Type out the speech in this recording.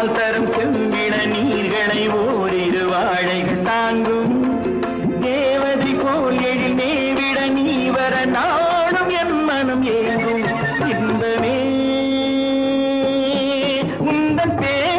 பால் தரும் செம்பிட நீர்களை ஓரிரு வாழைகள் தாங்கும். தேவதை போல் எழில் மேவிட நீ வர நாடும் என் மனம் ஏங்கும் இன்பமே. உந்தன் பேர்